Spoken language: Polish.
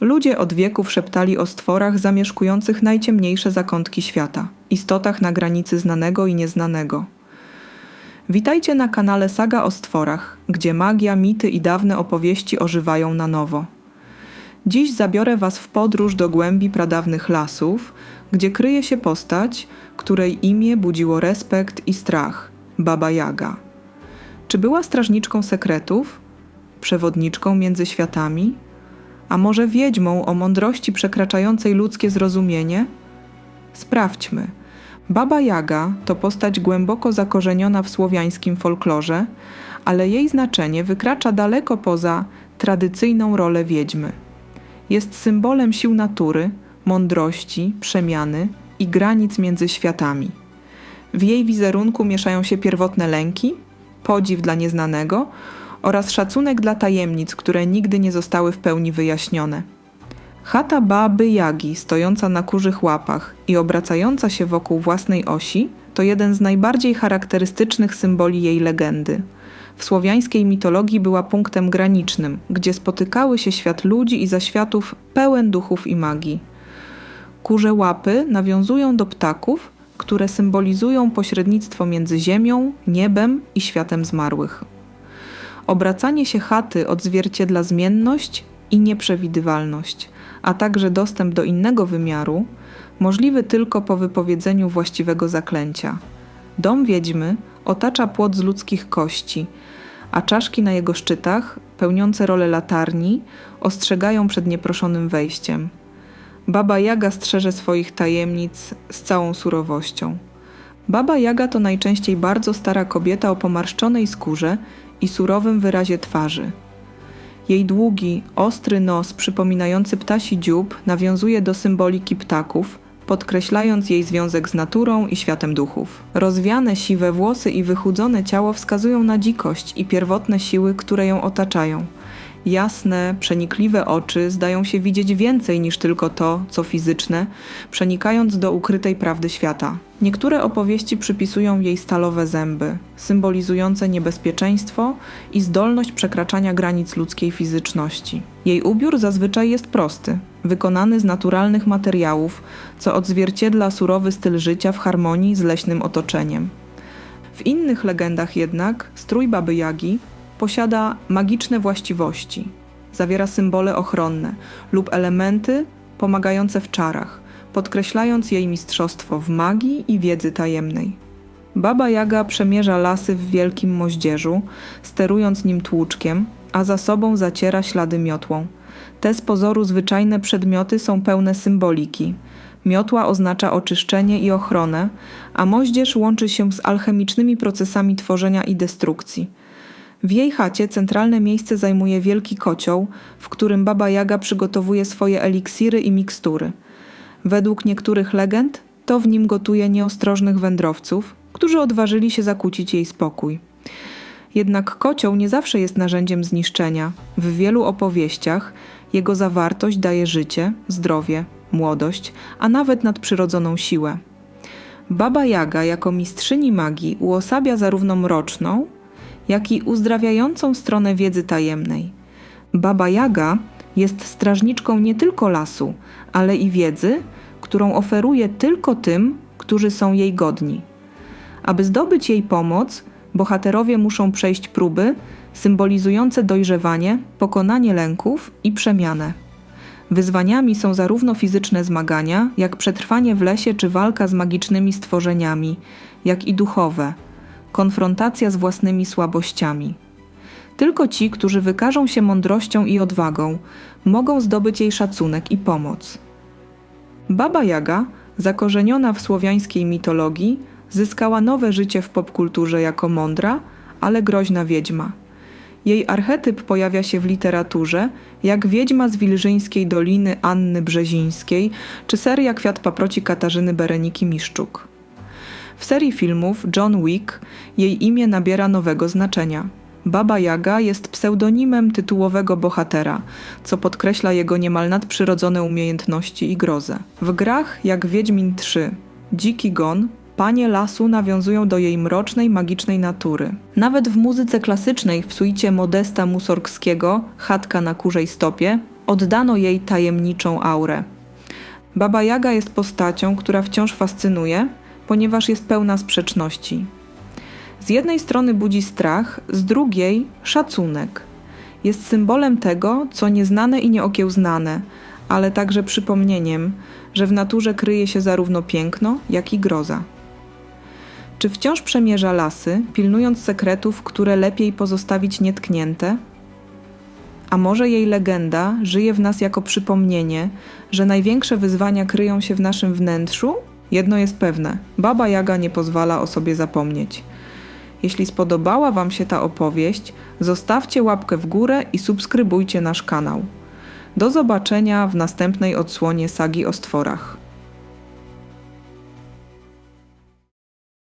Ludzie od wieków szeptali o stworach zamieszkujących najciemniejsze zakątki świata, istotach na granicy znanego i nieznanego. Witajcie na kanale Saga o stworach, gdzie magia, mity i dawne opowieści ożywają na nowo. Dziś zabiorę Was w podróż do głębi pradawnych lasów, gdzie kryje się postać, której imię budziło respekt i strach Baba Jaga. Czy była strażniczką sekretów? Przewodniczką między światami? A może wiedźmą o mądrości przekraczającej ludzkie zrozumienie? Sprawdźmy. Baba Jaga to postać głęboko zakorzeniona w słowiańskim folklorze, ale jej znaczenie wykracza daleko poza tradycyjną rolę wiedźmy. Jest symbolem sił natury, mądrości, przemiany i granic między światami. W jej wizerunku mieszają się pierwotne lęki, podziw dla nieznanego oraz szacunek dla tajemnic, które nigdy nie zostały w pełni wyjaśnione. Chata Baby Jagi, stojąca na kurzych łapach i obracająca się wokół własnej osi, to jeden z najbardziej charakterystycznych symboli jej legendy. W słowiańskiej mitologii była punktem granicznym, gdzie spotykały się świat ludzi i zaświatów pełen duchów i magii. Kurze łapy nawiązują do ptaków, które symbolizują pośrednictwo między ziemią, niebem i światem zmarłych. Obracanie się chaty odzwierciedla zmienność i nieprzewidywalność, a także dostęp do innego wymiaru, możliwy tylko po wypowiedzeniu właściwego zaklęcia. Dom wiedźmy otacza płot z ludzkich kości, a czaszki na jego szczytach, pełniące rolę latarni, ostrzegają przed nieproszonym wejściem. Baba Jaga strzeże swoich tajemnic z całą surowością. Baba Jaga to najczęściej bardzo stara kobieta o pomarszczonej skórze i surowym wyrazie twarzy. Jej długi, ostry nos przypominający ptasi dziób nawiązuje do symboliki ptaków, podkreślając jej związek z naturą i światem duchów. Rozwiane siwe włosy i wychudzone ciało wskazują na dzikość i pierwotne siły, które ją otaczają. Jasne, przenikliwe oczy zdają się widzieć więcej niż tylko to, co fizyczne, przenikając do ukrytej prawdy świata. Niektóre opowieści przypisują jej stalowe zęby, symbolizujące niebezpieczeństwo i zdolność przekraczania granic ludzkiej fizyczności. Jej ubiór zazwyczaj jest prosty, wykonany z naturalnych materiałów, co odzwierciedla surowy styl życia w harmonii z leśnym otoczeniem. W innych legendach jednak strój Baby Jagi posiada magiczne właściwości. Zawiera symbole ochronne lub elementy pomagające w czarach, podkreślając jej mistrzostwo w magii i wiedzy tajemnej. Baba Jaga przemierza lasy w wielkim moździerzu, sterując nim tłuczkiem, a za sobą zaciera ślady miotłą. Te z pozoru zwyczajne przedmioty są pełne symboliki. Miotła oznacza oczyszczenie i ochronę, a moździerz łączy się z alchemicznymi procesami tworzenia i destrukcji – w jej chacie centralne miejsce zajmuje wielki kocioł, w którym Baba Jaga przygotowuje swoje eliksiry i mikstury. Według niektórych legend to w nim gotuje nieostrożnych wędrowców, którzy odważyli się zakłócić jej spokój. Jednak kocioł nie zawsze jest narzędziem zniszczenia. W wielu opowieściach jego zawartość daje życie, zdrowie, młodość, a nawet nadprzyrodzoną siłę. Baba Jaga jako mistrzyni magii uosabia zarówno mroczną, jak i uzdrawiającą stronę wiedzy tajemnej. Baba Jaga jest strażniczką nie tylko lasu, ale i wiedzy, którą oferuje tylko tym, którzy są jej godni. Aby zdobyć jej pomoc, bohaterowie muszą przejść próby symbolizujące dojrzewanie, pokonanie lęków i przemianę. Wyzwaniami są zarówno fizyczne zmagania, jak przetrwanie w lesie czy walka z magicznymi stworzeniami, jak i duchowe – konfrontacja z własnymi słabościami. Tylko ci, którzy wykażą się mądrością i odwagą, mogą zdobyć jej szacunek i pomoc. Baba Jaga, zakorzeniona w słowiańskiej mitologii, zyskała nowe życie w popkulturze jako mądra, ale groźna wiedźma. Jej archetyp pojawia się w literaturze, jak wiedźma z Wilżyńskiej Doliny Anny Brzezińskiej, czy seria Kwiat Paproci Katarzyny Bereniki Miszczuk. W serii filmów John Wick jej imię nabiera nowego znaczenia. Baba Jaga jest pseudonimem tytułowego bohatera, co podkreśla jego niemal nadprzyrodzone umiejętności i grozę. W grach jak Wiedźmin 3, Dziki Gon, panie lasu nawiązują do jej mrocznej, magicznej natury. Nawet w muzyce klasycznej w suicie Modesta Musorgskiego Chatka na kurzej stopie oddano jej tajemniczą aurę. Baba Jaga jest postacią, która wciąż fascynuje, ponieważ jest pełna sprzeczności. Z jednej strony budzi strach, z drugiej szacunek. Jest symbolem tego, co nieznane i nieokiełznane, ale także przypomnieniem, że w naturze kryje się zarówno piękno, jak i groza. Czy wciąż przemierza lasy, pilnując sekretów, które lepiej pozostawić nietknięte? A może jej legenda żyje w nas jako przypomnienie, że największe wyzwania kryją się w naszym wnętrzu? Jedno jest pewne: Baba Jaga nie pozwala o sobie zapomnieć. Jeśli spodobała Wam się ta opowieść, zostawcie łapkę w górę i subskrybujcie nasz kanał. Do zobaczenia w następnej odsłonie sagi o stworach.